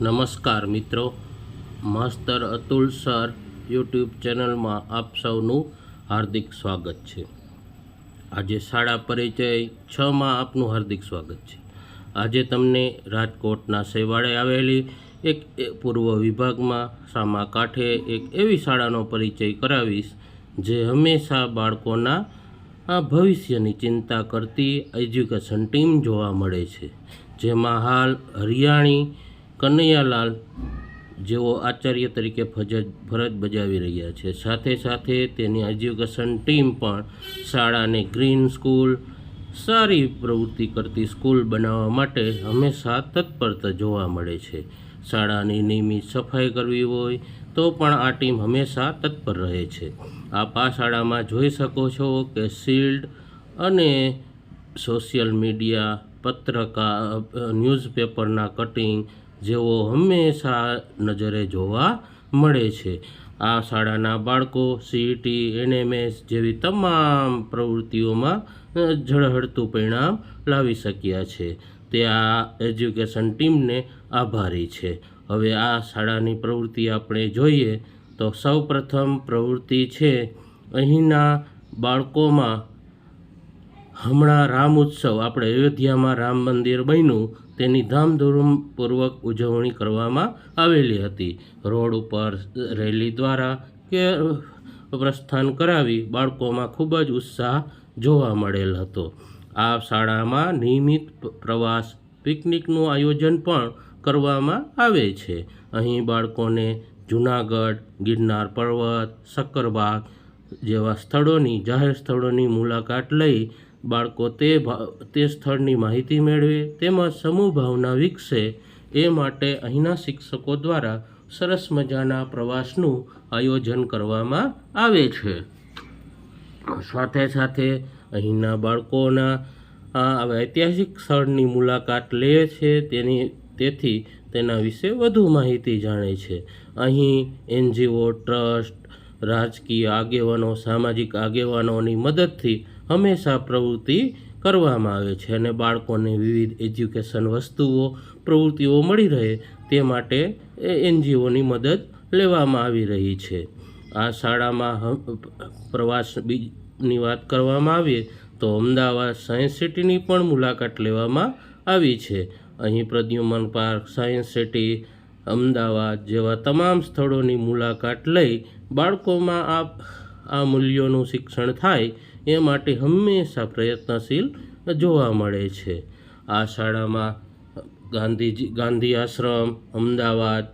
નમસ્કાર મિત્રો. માસ્તર Atul sir YouTube ચેનલમાં આપ સૌનું હાર્દિક સ્વાગત છે. આજે શાળા પરિચય છમાં આપનું હાર્દિક સ્વાગત છે. આજે તમને રાજકોટના સેવાળે આવેલી એક પૂર્વ વિભાગમાં સામા કાંઠે એક એવી શાળાનો પરિચય કરાવીશ, જે હંમેશા બાળકોના ભવિષ્યની ચિંતા કરતી એજ્યુકેશન ટીમ જોવા મળે છે. જેમાં હાલ હરિયાણી કનૈયાલાલ જેઓ આચાર્ય તરીકે ફરજ ફરજ બજાવી રહ્યા છે. સાથે સાથે તેની એજ્યુકેશન ટીમ પણ શાળાને ગ્રીન સ્કૂલ સારી પ્રવૃત્તિ કરતી સ્કૂલ બનાવવા માટે હંમેશા તત્પરતા જોવા મળે છે. શાળાની નિયમિત સફાઈ કરવી હોય તો પણ આ ટીમ હંમેશા તત્પર રહે છે. આપ આ શાળામાં જોઈ શકો છો કે શિલ્ડ અને સોશિયલ મીડિયા, પત્રકાર ન્યૂઝપેપરના કટિંગ જેવો હંમેશા નજરે જોવા મળે છે. આ શાળાના બાળકો સીઈટી એનએમએસ જેવી તમામ પ્રવૃત્તિઓમાં ઝળહળતું પરિણામ લાવી શક્યા છે. તે આ એજ્યુકેશન ટીમને આભારી છે. હવે આ શાળાની પ્રવૃત્તિ આપણે જોઈએ તો સૌ પ્રથમ પ્રવૃત્તિ છે અહીંના બાળકોમાં હમણાં રામ ઉત્સવ, આપણે અયોધ્યામાં રામ મંદિર બન્યું, તેની ધામધૂમપૂર્વક ઉજવણી કરવામાં આવેલી હતી. રોડ ઉપર રેલી દ્વારા કે પ્રસ્થાન કરાવી બાળકોમાં ખૂબ જ ઉત્સાહ જોવા મળેલ હતો. આ શાળામાં નિયમિત પ્રવાસ, પિકનિકનું આયોજન પણ કરવામાં આવે છે. અહીં બાળકોને જૂનાગઢ, ગિરનાર પર્વત શક્કરબાગ જેવા સ્થળોની, જાહેર સ્થળોની મુલાકાત લઈ બાળકો તે તે સ્થળની માહિતી મેળવે, તેમાં સમૂહ ભાવના વિકસે, એ માટે અહીંના શિક્ષકો દ્વારા સરસ મજાના પ્રવાસનું આયોજન કરવામાં આવે છે. સાથે સાથે અહીંના બાળકોના ઐતિહાસિક સ્થળની મુલાકાત લે છે, તેની, તેથી તેના વિશે વધુ માહિતી જાણે છે. અહીં એનજીઓ, ટ્રસ્ટ, રાજકીય આગેવાનો, સામાજિક આગેવાનોની મદદથી હંમેશા પ્રવૃત્તિ કરવામાં આવે છે અને બાળકોને વિવિધ એજ્યુકેશન વસ્તુઓ, પ્રવૃત્તિઓ મળી રહે તે માટે એનજીઓની મદદ લેવામાં આવી રહી છે. આ શાળામાં પ્રવાસ બીજની વાત કરવામાં આવે તો અમદાવાદ સાયન્સ સિટીની પણ મુલાકાત લેવામાં આવી છે. અહીં Pradyuman Park, Science City, Ahmedabad જેવા તમામ સ્થળોની મુલાકાત લઈ બાળકોમાં આ આ મૂલ્યોનું શિક્ષણ થાય એ માટે હંમેશા પ્રયત્નશીલ જોવા મળે છે. આ શાળામાં ગાંધીજી, ગાંધી આશ્રમ, અમદાવાદ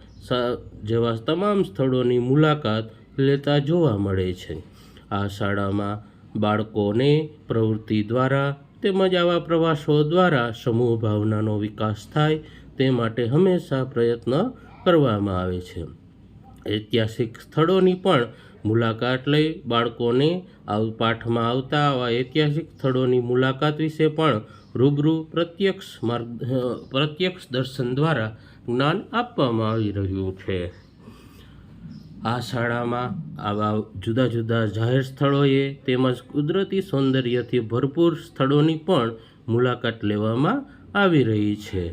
જેવા તમામ સ્થળોની મુલાકાત લેતા જોવા મળે છે. આ શાળામાં બાળકોને પ્રવૃત્તિ દ્વારા તેમજ આવા પ્રવાસો દ્વારા સમૂહ ભાવનાનો વિકાસ થાય તે માટે હંમેશા પ્રયત્ન કરવામાં આવે છે. ઐતિહાસિક સ્થળોની પણ મુલાકાત લઈ બાળકોને આવ, પાઠમાં આવતા આવા ઐતિહાસિક સ્થળોની મુલાકાત વિશે પણ રૂબરૂ પ્રત્યક્ષ માર્ગ પ્રત્યક્ષ દર્શન દ્વારા જ્ઞાન આપવામાં આવી રહ્યું છે. આ શાળામાં આવા જુદા જુદા જાહેર સ્થળોએ તેમજ કુદરતી સૌંદર્યથી ભરપૂર સ્થળોની પણ મુલાકાત લેવામાં આવી રહી છે.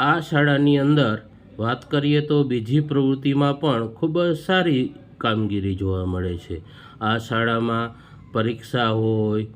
આ શાળાની અંદર વાત કરીએ તો બીજી પ્રવૃત્તિમાં પણ ખૂબ જ સારી કામગીરી જોવા મળે છે. આ શાળામાં પરીક્ષા હોય,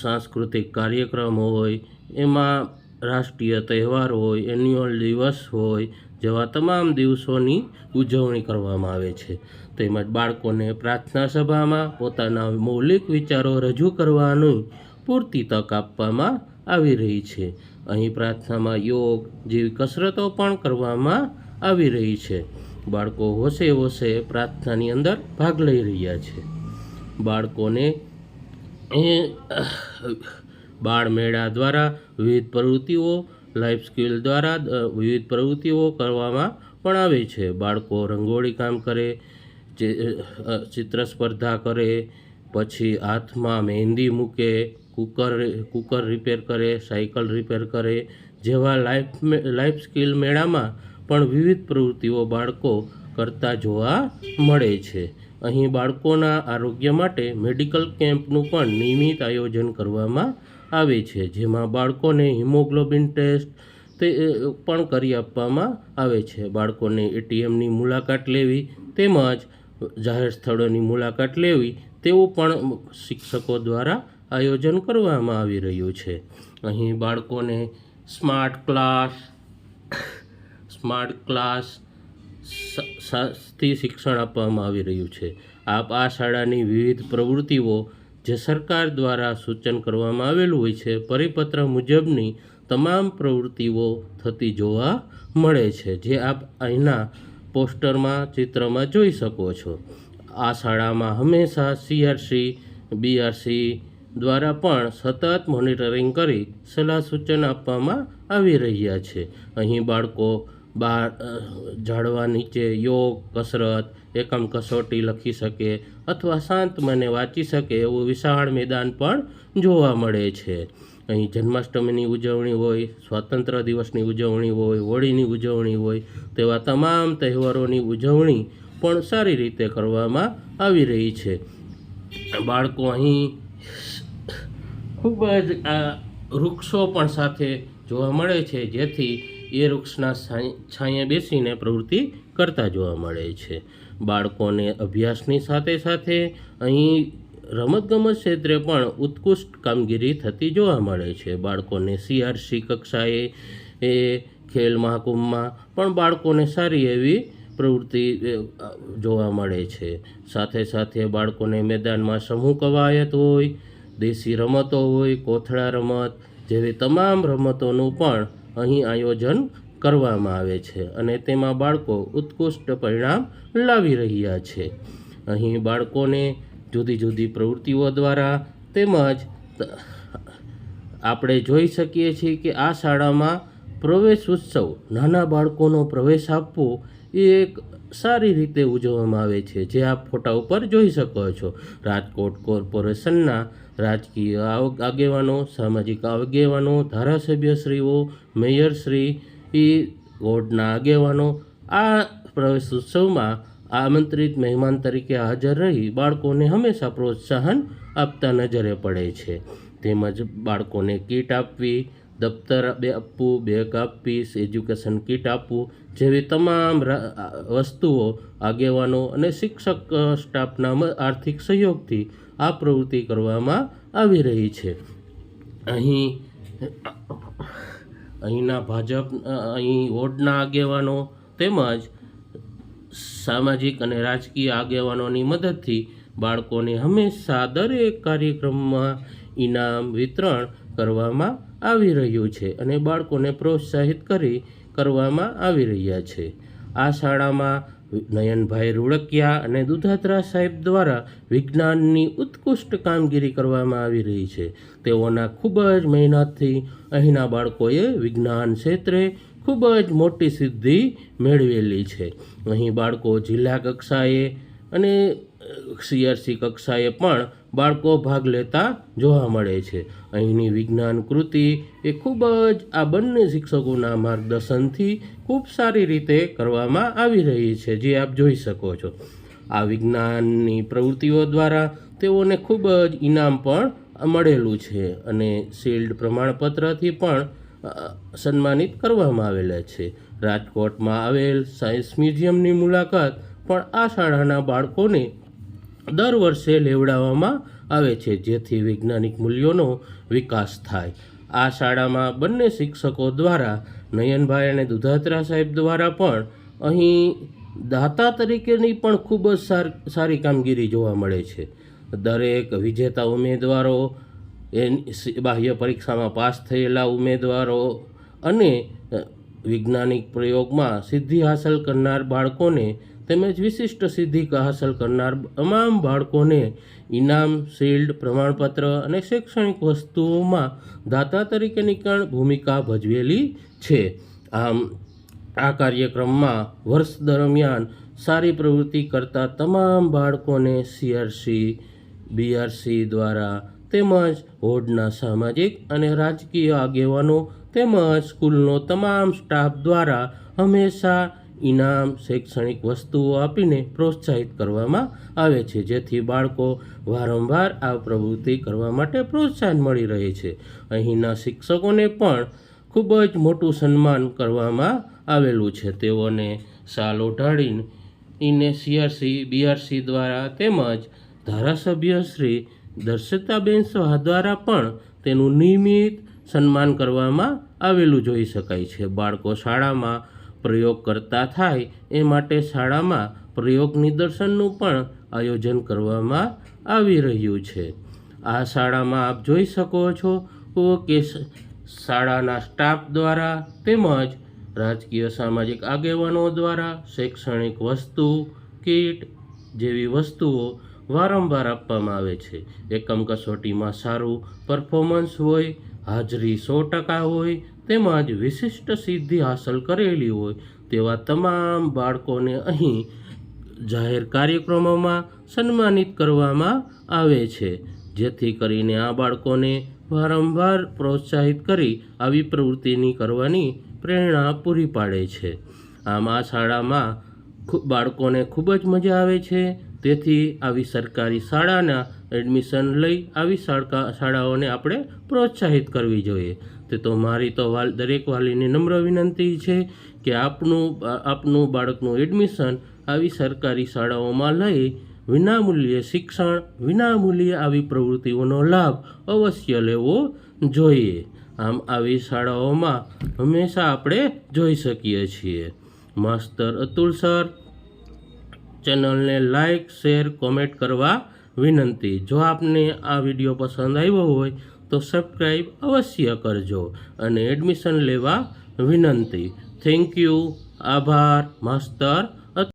સાંસ્કૃતિક કાર્યક્રમ હોય, એમાં રાષ્ટ્રીય તહેવાર હોય, એન્યુઅલ દિવસ હોય, જેવા તમામ દિવસોની ઉજવણી કરવામાં આવે છે. તેમજ બાળકોને પ્રાર્થના સભામાં પોતાના મૌલિક વિચારો રજૂ કરવાની પૂરતી તક આપવામાં આવી રહી છે. અહીં પ્રાર્થનામાં યોગ, જેવી કસરતો પણ કરવામાં આવી રહી છે. બાળકો હોશે હોશે પ્રાર્થનાની અંદર ભાગ લઈ રહ્યા છે. બાળકોને એ, બાળ મેળા દ્વારા વિવિધ પ્રવૃત્તિઓ, લાઈફ સ્કિલ દ્વારા વિવિધ પ્રવૃત્તિઓ કરવામાં પણ આવે છે. બાળકો રંગોળી કામ કરે ચિત્ર સ્પર્ધા કરે, પછી હાથમાં મહેંદી મૂકે, કુકર કુકર રિપેર કરે, સાયકલ રિપેર કરે, જેવા લાઈફ લાઈફ સ્કિલ મેળામાં પણ વિવિધ પ્રવૃત્તિઓ બાળકો કરતા જોવા મળે છે. અહીં બાળકોના આરોગ્ય માટે મેડિકલ કેમ્પનું પણ નિયમિત આયોજન કરવામાં આવે છે, જેમાં બાળકોને હિમોગ્લોબિન ટેસ્ટ તે પણ કરી આપવામાં આવે છે. બાળકોને એટીએમની મુલાકાત લેવી તેમજ જાહેર સ્થળોની મુલાકાત લેવી તેવું પણ શિક્ષકો દ્વારા આયોજન કરવામાં આવી રહ્યું છે. અહીં બાળકોને સ્માર્ટ ક્લાસ સ્માર્ટ ક્લાસથી શિક્ષણ આપવામાં આવી રહ્યું છે. આપ આ શાળાની વિવિધ પ્રવૃત્તિઓ જે સરકાર દ્વારા સૂચન કરવામાં આવેલું હોય છે, પરિપત્ર મુજબની તમામ પ્રવૃત્તિઓ થતી જોવા મળે છે, જે આપ અહીંના પોસ્ટરમાં, ચિત્રમાં જોઈ શકો છો. આ શાળામાં હંમેશા સીઆરસી બીઆરસી દ્વારા પણ સતત મોનિટરિંગ કરી સલાહ સૂચન આપવામાં આવી રહ્યા છે. અહીં બાળકો અ, ઝાડવા નીચે યોગ કસરત એકમ કસોટી લખી શકે અથવા શાંત મને વાંચી શકે એવું વિશાળ મેદાન પણ જોવા મળે છે. અહીં જન્માષ્ટમીની ઉજવણી હોય સ્વાતંત્ર્ય દિવસની ઉજવણી હોય હોળીની ઉજવણી હોય તેવા તમામ તહેવારોની ઉજવણી પણ સારી રીતે કરવામાં આવી રહી છે. બાળકો અહીં ખૂબ જ આ વૃક્ષો પણ સાથે જોવા મળે છે જેથી એ વૃક્ષના છાંય- બેસીને પ્રવૃત્તિ કરતા જોવા મળે છે. બાળકોને અભ્યાસની સાથે સાથે અહીં રમતગમત ક્ષેત્રે પણ ઉત્કૃષ્ટ કામગીરી થતી જોવા મળે છે. બાળકોને સીઆરસી કક્ષાએ, એ ખેલ મહાકુંભમાં પણ બાળકોને સારી એવી પ્રવૃત્તિ જોવા મળે છે. સાથે સાથે બાળકોને મેદાનમાં સમૂહ કવાયત હોય, દેશી રમતો હોય, કોથળા રમત જેવી તમામ રમતોનું પણ અહીં આયોજન કરવામાં આવે છે અને તેમાં બાળકો ઉત્કૃષ્ટ પરિણામ લાવી રહ્યા છે. અહીં બાળકોને જુદી જુદી પ્રવૃત્તિઓ દ્વારા તેમજ આપણે જોઈ શકીએ છીએ કે આ શાળામાં પ્રવેશ ઉત્સવ, નાના બાળકોનો પ્રવેશ આપવો એ એક સારી રીતે ઉજવવામાં આવે છે. જે આપ ફોટા ઉપર જોઈ શકો છો. રાજકોટ કોર્પોરેશનના રાજકીય આગેવાનો, સામાજિક આગેવાનો, ધારાસભ્યશ્રીઓ, મેયરશ્રી એ વોર્ડના આગેવાનો, આ પ્રવેશ ઉત્સવમાં આમંત્રિત મહેમાન તરીકે હાજર રહી બાળકોને હંમેશા પ્રોત્સાહન આપતા નજરે પડે છે. તેમજ બાળકોને કીટ આપવી દફતર, બે આપવું બેગ આપવી એજ્યુકેશન કિટ આપવું જેવી તમામ વસ્તુઓ આગેવાનો અને શિક્ષક સ્ટાફના આર્થિક સહયોગથી આ પ્રવૃત્તિ કરવામાં આવી રહી છે. અહીં, અહીંના ભાજપ અહીં વોર્ડના આગેવાનો તેમજ સામાજિક અને રાજકીય આગેવાનોની મદદથી બાળકોને હંમેશા દરેક કાર્યક્રમમાં ઇનામ વિતરણ કરવામાં આવી રહ્યું છે અને બાળકોને પ્રોત્સાહિત કરી કરવામાં આવી રહ્યા છે. આ શાળામાં નયનભાઈ રૂડકિયા અને દુધાત્રા સાહેબ દ્વારા વિજ્ઞાનની ઉત્કૃષ્ટ કામગીરી કરવામાં આવી રહી છે. તેઓના ખૂબ જ મહેનતથી અહીંના બાળકોએ વિજ્ઞાન ક્ષેત્રે ખૂબ જ મોટી સિદ્ધિ મેળવેલી છે. અહીં બાળકો જિલ્લા કક્ષાએ અને સીઆરસી કક્ષાએ પણ બાળકો ભાગ લેતા જોવા મળે છે. અહીંની વિજ્ઞાન કૃતિ એ ખૂબ જ આ બંને શિક્ષકોના માર્ગદર્શનથી ખૂબ સારી રીતે કરવામાં આવી રહી છે, જે આપ જોઈ શકો છો. આ વિજ્ઞાનની પ્રવૃત્તિઓ દ્વારા તેઓને ખૂબ જ ઇનામ પણ મળેલું છે અને શિલ્ડ પ્રમાણપત્રથી પણ સન્માનિત કરવામાં આવેલા છે. રાજકોટમાં આવેલ સાયન્સ મ્યુઝિયમની મુલાકાત પણ આ શાળાના બાળકોને દર વર્ષે લેવડાવવામાં આવે છે, જેથી વૈજ્ઞાનિક મૂલ્યોનો વિકાસ થાય. આ શાળામાં બંને શિક્ષકો દ્વારા નયનભાઈ અને દુધાત્રા સાહેબ દ્વારા પણ અહીં દાતા તરીકેની પણ ખૂબ જ સાર- કામગીરી જોવા મળે છે. દરેક વિજેતા ઉમેદવારો એ બાહ્ય પરીક્ષામાં પાસ થયેલા ઉમેદવારો અને વૈજ્ઞાનિક પ્રયોગમાં સિદ્ધિ હાંસલ કરનાર બાળકોને તેમજ વિશિષ્ટ સિદ્ધિ હાંસલ કરનાર તમામ બાળકોને ઇનામ, શિલ્ડ, પ્રમાણપત્ર અને શૈક્ષણિક વસ્તુઓમાં દાતા તરીકેની પણ ભૂમિકા ભજવેલી છે. આમ, આ કાર્યક્રમમાં વર્ષ દરમિયાન સારી પ્રવૃત્તિ કરતા તમામ બાળકોને સીઆરસી, બીઆરસી દ્વારા તેમજ હોડના સામાજિક અને રાજકીય આગેવાનો તેમજ સ્કૂલનો તમામ સ્ટાફ દ્વારા હંમેશા ઇનામ, શૈક્ષણિક વસ્તુઓ આપીને પ્રોત્સાહિત કરવામાં આવે છે, જેથી બાળકો વારંવાર આ પ્રવૃત્તિ કરવા માટે પ્રોત્સાહન મળી રહે છે. અહીંના શિક્ષકોને પણ ખૂબ જ મોટું સન્માન કરવામાં આવેલું છે. તેઓને શાલ ઓઢાડીને ઇને સીઆરસી, બીઆરસી દ્વારા તેમજ ધારાસભ્ય શ્રી દર્શિતાબેન સહા દ્વારા પણ તેનું નિયમિત સન્માન કરવામાં આવેલું જોઈ શકાય છે. બાળકો શાળામાં પ્રયોગ કરતા થાય એ માટે શાળામાં પ્રયોગ નિદર્શનનું પણ આયોજન કરવામાં આવી રહ્યું છે. આ શાળામાં આપ જોઈ શકો છો કે શાળાના સ્ટાફ દ્વારા તેમજ રાજકીય સામાજિક આગેવાનો દ્વારા શૈક્ષણિક વસ્તુ, કીટ જેવી વસ્તુઓ વારંવાર આપવામાં આવે છે. એકમ કસોટીમાં સારું પરફોર્મન્સ હોય, હાજરી સો ટકા હોય તેમજ વિશિષ્ટ સિદ્ધિ હાંસલ કરેલી હોય તેવા તમામ બાળકોને અહીં જાહેર કાર્યક્રમોમાં સન્માનિત કરવામાં આવે છે, જેથી કરીને આ બાળકોને વારંવાર પ્રોત્સાહિત કરી આવી પ્રવૃત્તિની કરવાની પ્રેરણા પૂરી પાડે છે. આમ આ શાળામાં બાળકોને ખૂબ જ મજા આવે છે. તેથી આવી સરકારી શાળાના એડમિશન લઈ આવી શાળા, શાળાઓને આપણે પ્રોત્સાહિત કરવી જોઈએ. તે તો મારી તો વાલ, દરેક વાલીને નમ્ર વિનંતી છે કે આપનું આપનું બાળકનું એડમિશન આવી સરકારી શાળાઓમાં લઈ વિનામૂલ્યે શિક્ષણ, વિનામૂલ્યે આવી પ્રવૃત્તિઓનો લાભ અવશ્ય લેવો જોઈએ. આમ આવી શાળાઓમાં હંમેશા આપણે જોઈ શકીએ છીએ. માસ્તર અતુલ સર, ચેનલને લાઈક શેર, કોમેન્ટ કરવા વિનંતી. જો આપને આ વીડિયો પસંદ આવ્યો હોય તો સબસ્ક્રાઈબ અવશ્ય કરજો અને એડમિશન લેવા વિનંતી. થેન્ક યુ આભાર માસ્તર.